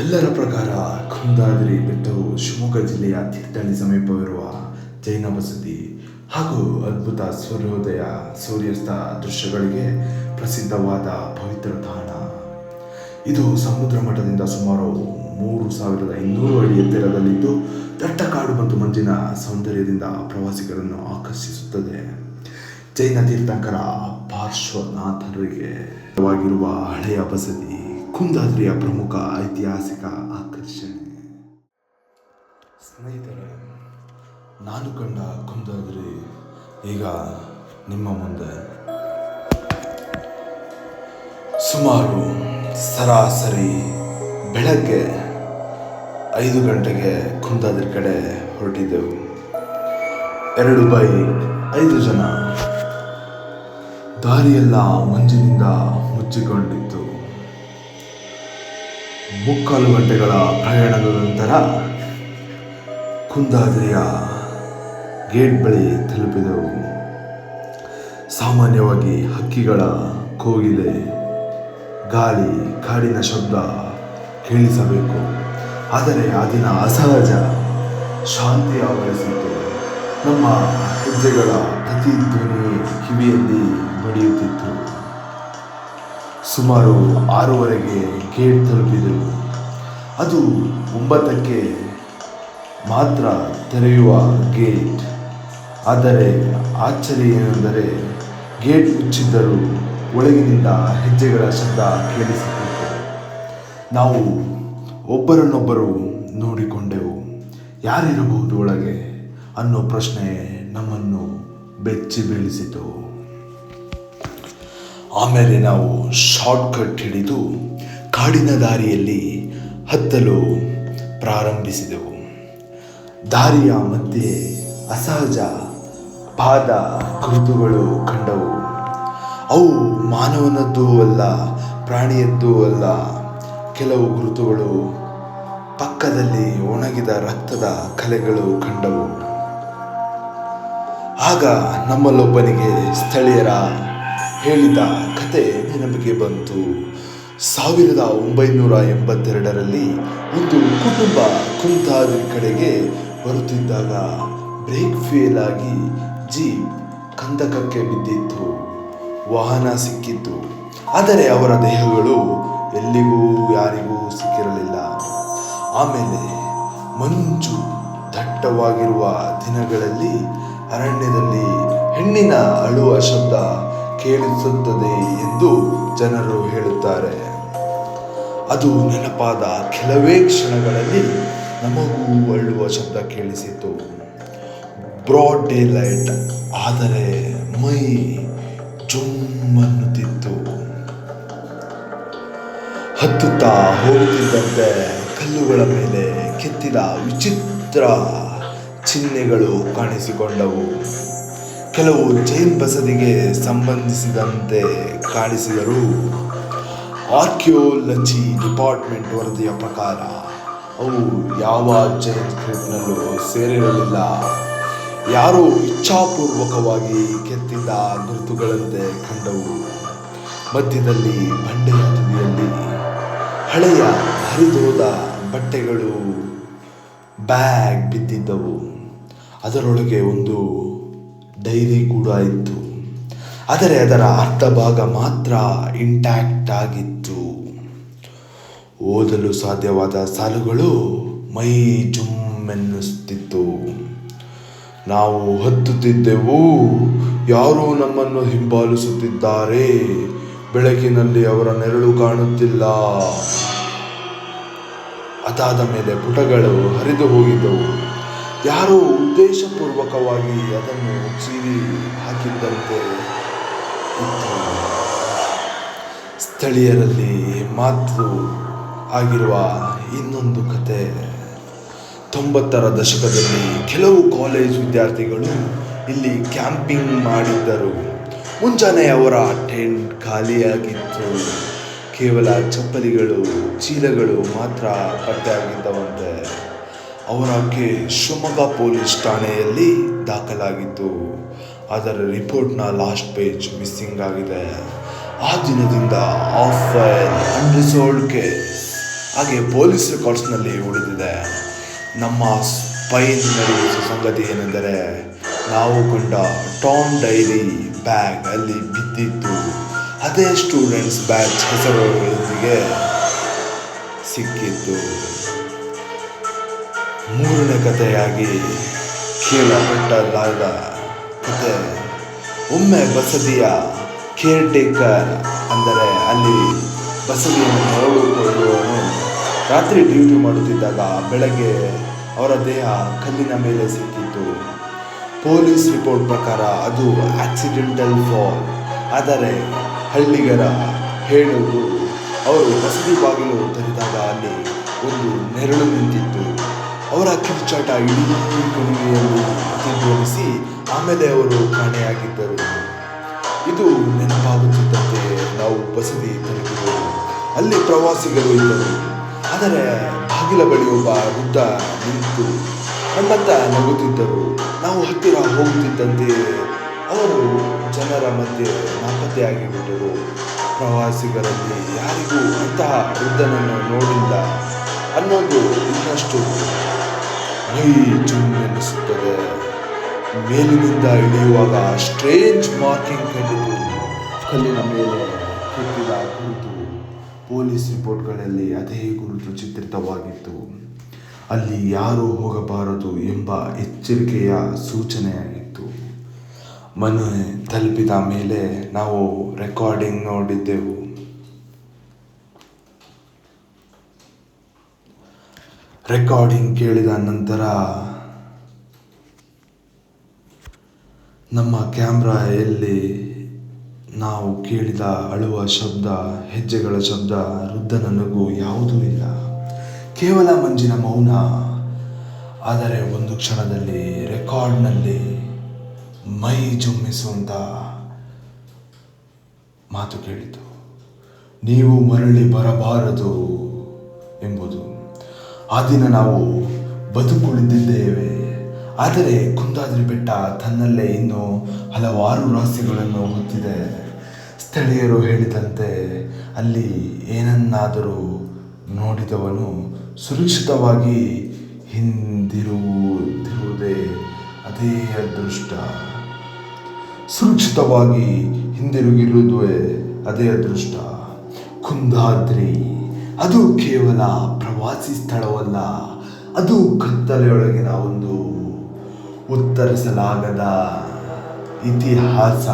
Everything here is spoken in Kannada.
ಎಲ್ಲರ ಪ್ರಕಾರ ಕುಂದಾದ್ರಿ ಬೆಟ್ಟವು ಶಿವಮೊಗ್ಗ ಜಿಲ್ಲೆಯ ತೀರ್ಥಹಳ್ಳಿ ಸಮೀಪವಿರುವ ಜೈನ ಬಸದಿ ಹಾಗೂ ಅದ್ಭುತ ಸೂರ್ಯೋದಯ, ಸೂರ್ಯಾಸ್ತ ದೃಶ್ಯಗಳಿಗೆ ಪ್ರಸಿದ್ಧವಾದ ಪವಿತ್ರ ತಾಣ. ಇದು ಸಮುದ್ರ ಮಠದಿಂದ ಸುಮಾರು ಮೂರು ಸಾವಿರದ ಇನ್ನೂರು ಅಡಿ ಎತ್ತರದಲ್ಲಿದ್ದು ದಟ್ಟ ಕಾಡು ಮತ್ತು ಮಂಜಿನ ಸೌಂದರ್ಯದಿಂದ ಪ್ರವಾಸಿಗರನ್ನು ಆಕರ್ಷಿಸುತ್ತದೆ. ಜೈನ ತೀರ್ಥಂಕರ ಪಾರ್ಶ್ವನಾಥರಿಗೆ ಹಳೆಯ ಬಸದಿ. ಕುಂದಾದ್ರಿಯ ಪ್ರಮುಖ ಐತಿಹಾಸಿಕ ಆಕರ್ಷಣೆ. ಸ್ನೇಹಿತರೆ, ನಾನು ಕಂಡ ಕುಂದಾದ್ರಿ ಈಗ ನಿಮ್ಮ ಮುಂದೆ. ಸುಮಾರು ಸರಾಸರಿ ಬೆಳಗ್ಗೆ ಐದು ಗಂಟೆಗೆ ಕುಂದಾದ್ರಿ ಕಡೆ ಹೊರಟಿದ್ದೆವು. ಎರಡು ಬೈ ಐದು ಜನ ದಾರಿಯೆಲ್ಲ ಮಂಜಿನಿಂದ ಮುಚ್ಚಿಕೊಂಡಿತ್ತು. ಮುಕ್ಕಾಲು ಗಂಟೆಗಳ ಪ್ರಯಾಣದ ನಂತರ ಕುಂದಾದ್ರಿಯ ಗೇಟ್ ಬಳಿ ತಲುಪಿದೆವು. ಸಾಮಾನ್ಯವಾಗಿ ಹಕ್ಕಿಗಳ ಕೋಗಿಲೆ, ಗಾಳಿ, ಕಾಡಿನ ಶಬ್ದ ಕೇಳಿಸಬೇಕು. ಆದರೆ ಆ ದಿನ ಅಸಹಜ ಶಾಂತಿ ಆವರಿಸಿತು ನಮ್ಮ ಹೆಜ್ಜೆಗಳ ಪ್ರತಿಧ್ವನಿ ಕಿವಿಯಲ್ಲಿ ಬಡಿಯುತ್ತಿತ್ತು ಸುಮಾರು ಆರೂವರೆಗೆ ಗೇಟ್ ತಲುಪಿದೆವು ಅದು ಒಂಬತ್ತಕ್ಕೆ ಮಾತ್ರ ತೆರೆಯುವ ಗೇಟ್. ಆದರೆ ಆಶ್ಚರ್ಯ ಏನೆಂದರೆ, ಗೇಟ್ ಮುಚ್ಚಿದ್ದರೂ ಒಳಗಿನಿಂದ ಹೆಜ್ಜೆಗಳ ಶಬ್ದ ಕೇಳಿಸುತ್ತಿತ್ತು. ನಾವು ಒಬ್ಬರನ್ನೊಬ್ಬರು ನೋಡಿಕೊಂಡೆವು. ಯಾರಿರಬಹುದು ಒಳಗೆ ಅನ್ನೋ ಪ್ರಶ್ನೆ ನಮ್ಮನ್ನು ಬೆಚ್ಚಿ ಬೀಳಿಸಿತು. ಆಮೇಲೆ ನಾವು ಶಾರ್ಟ್ ಕಟ್ ಹಿಡಿದು ಕಾಡಿನ ದಾರಿಯಲ್ಲಿ ಹತ್ತಲು ಪ್ರಾರಂಭಿಸಿದೆವು. ದಾರಿಯ ಮಧ್ಯೆ ಅಸಹಜ ಪಾದ ಗುರುತುಗಳು ಕಂಡವು. ಅವು ಮಾನವನದ್ದೂ ಅಲ್ಲ, ಪ್ರಾಣಿಯದ್ದು ಅಲ್ಲ, ಕೆಲವು ಗುರುತುಗಳು ಪಕ್ಕದಲ್ಲಿ ಒಣಗಿದ ರಕ್ತದ ಕಲೆಗಳು ಕಂಡವು. ಆಗ ನಮ್ಮಲ್ಲೊಬ್ಬನಿಗೆ ಸ್ಥಳೀಯರ ಹೇಳಿದ ಕತೆ ನೆನಪಿಗೆ ಬಂತು. ಸಾವಿರದ ಒಂಬೈನೂರ ಎಂಬತ್ತೆರಡರಲ್ಲಿ ಒಂದು ಕುಟುಂಬ ಕುಂತಾದ್ರಿ ಕಡೆಗೆ ಬರುತ್ತಿದ್ದಾಗ ಬ್ರೇಕ್ ಫೇಲ್ ಆಗಿ ಜೀಪ್ ಕಂದಕಕ್ಕೆ ಬಿದ್ದಿತ್ತು. ವಾಹನ ಸಿಕ್ಕಿತ್ತು. ಆದರೆ ಅವರ ದೇಹಗಳು ಎಲ್ಲಿಗೂ ಯಾರಿಗೂ ಸಿಕ್ಕಿರಲಿಲ್ಲ. ಆಮೇಲೆ ಮಂಜು ದಟ್ಟವಾಗಿರುವ ದಿನಗಳಲ್ಲಿ ಅರಣ್ಯದಲ್ಲಿ ಹೆಣ್ಣಿನ ಅಳುವ ಶಬ್ದ ಕೇಳಿಸುತ್ತದೆ ಎಂದು ಜನರು ಹೇಳುತ್ತಾರೆ. ಅದು ನೆನಪಾದ ಕೆಲವೇ ಕ್ಷಣಗಳಲ್ಲಿ ನಮಗೂ ಅಳುವ ಶಬ್ದ ಕೇಳಿಸಿತು. ಬ್ರಾಡ್ ಡೇ ಲೈಟ್ ಆದರೆ ಮೈ ಜುಮ್ಮನ್ನುತ್ತಿತ್ತು. ಹತ್ತುತ್ತಾ ಹೋಗುತ್ತಿದ್ದಂತೆ ಕಲ್ಲುಗಳ ಮೇಲೆ ಕೆತ್ತಿದ ವಿಚಿತ್ರ ಚಿಹ್ನೆಗಳು ಕಾಣಿಸಿಕೊಂಡವು. ಕೆಲವು ಜೈನ್ ಬಸದಿಗೆ ಸಂಬಂಧಿಸಿದಂತೆ ಕಾಣಿಸಿದರು. ಆರ್ಕಿಯೋಲಜಿ ಡಿಪಾರ್ಟ್ಮೆಂಟ್ ವರದಿಯ ಪ್ರಕಾರ, ಅವು ಯಾವ ಜೈನ್ ಸ್ಕ್ರಿಪ್ಟ್ನಲ್ಲೂ ಸೇರಿರಲಿಲ್ಲ. ಯಾರೂ ಇಚ್ಛಾಪೂರ್ವಕವಾಗಿ ಕೆತ್ತಿದ ಗುರುತುಗಳಂತೆ ಕಂಡವು. ಮಧ್ಯದಲ್ಲಿ ಬಂಡೆಯ ತುದಿಯಲ್ಲಿ ಹಳೆಯ ಹರಿದೋದ ಬಟ್ಟೆಗಳು ಬ್ಯಾಗ್ ಬಿದ್ದಿದ್ದವು. ಅದರೊಳಗೆ ಒಂದು ಡೈರಿ ಕೂಡ ಇತ್ತು. ಆದರೆ ಅದರ ಅರ್ಧ ಭಾಗ ಮಾತ್ರ ಇಂಟ್ಯಾಕ್ಟ್ ಆಗಿತ್ತು. ಓದಲು ಸಾಧ್ಯವಾದ ಸಾಲುಗಳು ಮೈ ಜುಮ್ಮೆನ್ನಿಸುತ್ತಿತ್ತು ನಾವು ಹತ್ತುತ್ತಿದ್ದೆವು, ಯಾರೋ ನಮ್ಮನ್ನು ಹಿಂಬಾಲಿಸುತ್ತಿದ್ದಾರೆ. ಬೆಳಕಿನಲ್ಲಿ ಅವರ ನೆರಳು ಕಾಣುತ್ತಿಲ್ಲ. ಅದಾದ ಮೇಲೆ ಪುಟಗಳು ಹರಿದು ಹೋಗಿದ್ದವು. ಯಾರೋ ಉದ್ದೇಶಪೂರ್ವಕವಾಗಿ ಅದನ್ನು ಚೀರಿ ಹಾಕಿದ್ದಂತೆ ಸ್ಥಳೀಯರಲ್ಲಿ ಮಾತು ಆಗಿರುವ ಇನ್ನೊಂದು ಕತೆ. ತೊಂಬತ್ತರ ದಶಕದಲ್ಲಿ ಕೆಲವು ಕಾಲೇಜ್ ವಿದ್ಯಾರ್ಥಿಗಳು ಇಲ್ಲಿ ಕ್ಯಾಂಪಿಂಗ್ ಮಾಡಿದ್ದರು. ಮುಂಜಾನೆ ಅವರ ಟೆಂಟ್ ಖಾಲಿಯಾಗಿತ್ತು. ಕೇವಲ ಚಪ್ಪಲಿಗಳು, ಚೀಲಗಳು ಮಾತ್ರ ಪತ್ತೆಯಾಗಿದ್ದವಂತೆ. ಅವರ ಕೇಸ್ ಶಿವಮೊಗ್ಗ ಪೊಲೀಸ್ ಠಾಣೆಯಲ್ಲಿ ದಾಖಲಾಗಿತ್ತು. ಅದರ ರಿಪೋರ್ಟ್ನ ಲಾಸ್ಟ್ ಪೇಜ್ ಮಿಸ್ಸಿಂಗ್ ಆಗಿದೆ. ಆ ದಿನದಿಂದ ಆಫ್ ಫೈಲ್ ಅನ್ರಿಸೋಲ್ಡ್ ಕೇಸ್. ಹಾಗೆ ಪೊಲೀಸ್ ರೆಕಾರ್ಡ್ಸ್ನಲ್ಲಿ ಉಳಿದಿದೆ. ನಮ್ಮ ಸ್ಪೈನ್ ನಡೆಯುವ ಸಂಗತಿ ಏನೆಂದರೆ, ನಾವು ಕಂಡ ಟಾಮ್ ಡೈರಿ ಬ್ಯಾಗ್ ಅಲ್ಲಿ ಬಿದ್ದಿತ್ತು. ಅದೇ ಸ್ಟೂಡೆಂಟ್ಸ್ ಬ್ಯಾಚ್ ಹೆಸರುಗಳೊಂದಿಗೆ ಸಿಕ್ಕಿತ್ತು. ಮೂರನೇ ಕಥೆಯಾಗಿ ಕೇಳಪಟ್ಟಲಾದ ಕತೆ ಒಮ್ಮೆ ಬಸದಿಯ ಕೇರ್ ಟೇಕರ್ ಅಂದರೆ ಅಲ್ಲಿ ಬಸದಿಯನ್ನು ನೋಡಿಕೊಳ್ಳುವವನು ರಾತ್ರಿ ಡ್ಯೂಟಿ ಮಾಡುತ್ತಿದ್ದಾಗ ಬೆಳಗ್ಗೆ ಅವರ ದೇಹ ಕಲ್ಲಿನ ಮೇಲೆ ಸಿಕ್ಕಿತ್ತು. ಪೊಲೀಸ್ ರಿಪೋರ್ಟ್ ಪ್ರಕಾರ ಅದು ಆಕ್ಸಿಡೆಂಟಲ್ ಫಾಲ್. ಆದರೆ ಹಳ್ಳಿಗರ ಹೇಳುವುದು, ಅವರು ಬಸದಿ ಬಾಗಿಲು ತೆರೆದಾಗ ಅಲ್ಲಿ ಒಂದು ನೆರಳು ನಿಂತಿತ್ತು. ಅವರ ಕಿರುಚಾಟ ಇಡೀ ಕಣಿವೆಯನ್ನು ಪ್ರತಿಧ್ವನಿಸಿ ಆಮೇಲೆ ಅವರು ಕಾಣೆಯಾಗಿದ್ದರು. ಇದು ನೆನಪಾಗುತ್ತಿದ್ದಂತೆ ನಾವು ಬಸದಿ ತಲುಪಿದೆವು. ಅಲ್ಲಿ ಪ್ರವಾಸಿಗರು ಇದ್ದರು. ಆದರೆ ಬಾಗಿಲ ಬಳಿ ಒಬ್ಬ ವೃದ್ಧ ನಿಂತು ನಮ್ಮತ್ತ ನಗುತ್ತಿದ್ದರು. ನಾವು ಹತ್ತಿರ ಹೋಗುತ್ತಿದ್ದಂತೆ ಅವರು ಜನರ ಮಧ್ಯೆ ನಾಪತ್ತೆಯಾಗಿ ಬಿಟ್ಟರು ಪ್ರವಾಸಿಗರಲ್ಲಿ ಯಾರಿಗೂ ಅಂತಹ ವೃದ್ಧನನ್ನು ನೋಡಿಲ್ಲ ಅನ್ನೋದು ಇನ್ನಷ್ಟು ಮೈ ಎನಿಸುತ್ತದೆ ಮೇಲಿನಿಂದ ಇಳಿಯುವಾಗ ಸ್ಟ್ರೇಂಜ್ ಮಾರ್ಕಿಂಗ್ ಕಂಡಿತು. ಕಲ್ಲಿನ ಮೇಲೆ ಕೆತ್ತಿದ ಗುರುತು ಪೊಲೀಸ್ ರಿಪೋರ್ಟ್ಗಳಲ್ಲಿ ಅದೇ ಗುರುತು ಚಿತ್ರಿತವಾಗಿತ್ತು. ಅಲ್ಲಿ ಯಾರೂ ಹೋಗಬಾರದು ಎಂಬ ಎಚ್ಚರಿಕೆಯ ಸೂಚನೆಯಾಗಿತ್ತು. ಮನೆ ತಲುಪಿದ ಮೇಲೆ ನಾವು ರೆಕಾರ್ಡಿಂಗ್ ನೋಡಿದ್ದೆವು. ರೆಕಾರ್ಡಿಂಗ್ ಕೇಳಿದ ನಂತರ ನಮ್ಮ ಕ್ಯಾಮ್ರಾಯಲ್ಲಿ ನಾವು ಕೇಳಿದ ಅಳುವ ಶಬ್ದ, ಹೆಜ್ಜೆಗಳ ಶಬ್ದ, ವೃದ್ಧನ ನಗು ಯಾವುದೂ ಇಲ್ಲ. ಕೇವಲ ಮಂಜಿನ ಮೌನ. ಆದರೆ ಒಂದು ಕ್ಷಣದಲ್ಲಿ ರೆಕಾರ್ಡ್ನಲ್ಲಿ ಮೈ ಜುಮ್ಮಿಸುವಂಥ ಮಾತು ಕೇಳಿತು. ನೀವು ಮರಳಿ ಬರಬಾರದು ಎಂಬುದು ಆ ದಿನ ನಾವು ಬದುಕುಳಿದಿದ್ದೇವೆ. ಆದರೆ ಕುಂದಾದ್ರಿ ಬೆಟ್ಟ ತನ್ನಲ್ಲೇ ಇನ್ನೂ ಹಲವಾರು ರಹಸ್ಯಗಳನ್ನು ಹೊತ್ತಿದೆ ಸ್ಥಳೀಯರು ಹೇಳಿದಂತೆ ಅಲ್ಲಿ ಏನನ್ನಾದರೂ ನೋಡಿದವನು ಸುರಕ್ಷಿತವಾಗಿ ಹಿಂದಿರುವುದಿರುವುದೇ ಅದೇ ಅದೃಷ್ಟ. ಸುರಕ್ಷಿತವಾಗಿ ಹಿಂದಿರುಗಿರುವುದೇ ಅದೇ ಅದೃಷ್ಟ. ಕುಂದಾದ್ರಿ, ಅದು ಕೇವಲ ಪ್ರವಾಸಿ ಸ್ಥಳವಲ್ಲ ಅದು ಕತ್ತಲೆಯೊಳಗಿನ ಒಂದು ಉತ್ತರಿಸಲಾಗದ ಇತಿಹಾಸ.